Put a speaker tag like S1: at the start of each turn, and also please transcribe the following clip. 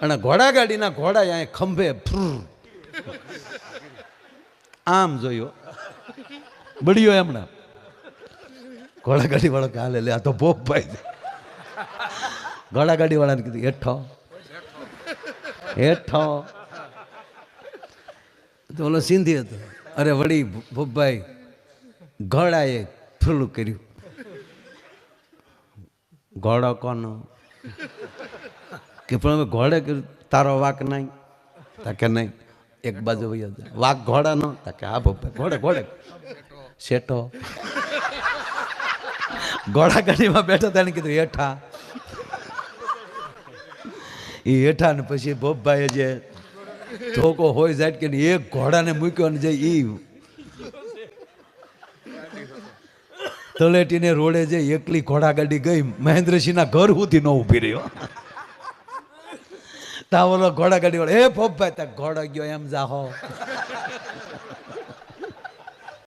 S1: અને ઘોડાગાડીના ઘોડા અહીંયા ખંભે ફ્રુ આમ જોયો. બળ્યો એમણા. ઘોડાગાડી વાળો કે, હાલે, લે, આ તો ભાઈ ઘોડાગાડી વાળાને કીધું, હેઠો. હેઠો. તો ઓલો સિંધી હતો. અરે, વળી ભૂપભાઈ ઘોડાએ ફૂલું કર્યું. ઘોડો કોનો? કે પણ ઘોડે તારો વાક નહીં? તાકે નહીં. એક બાજુ વાક ઘોડાનો? તાકે હા ભૂપભાઈ ઘોડે ઘોડે. શેઠો. ઘોડા ગાડીમાં બેઠો તેને કીધું, હેઠા. એ હેઠા ને પછી ભોપભાઈએ જે ધોકો હોય જાય કે એક ઘોડાને મૂક્યો ને જે એ તળેટીને રોડે જે એકલી ઘોડાગાડી ગઈ, મહેન્દ્રસિંહના ઘર સુધી ન ઊભી રહ્યો. તા ઓલો ઘોડાગાડી વાળો એ ભોપભાઈ તા ઘોડા ગયો એમ જાહો.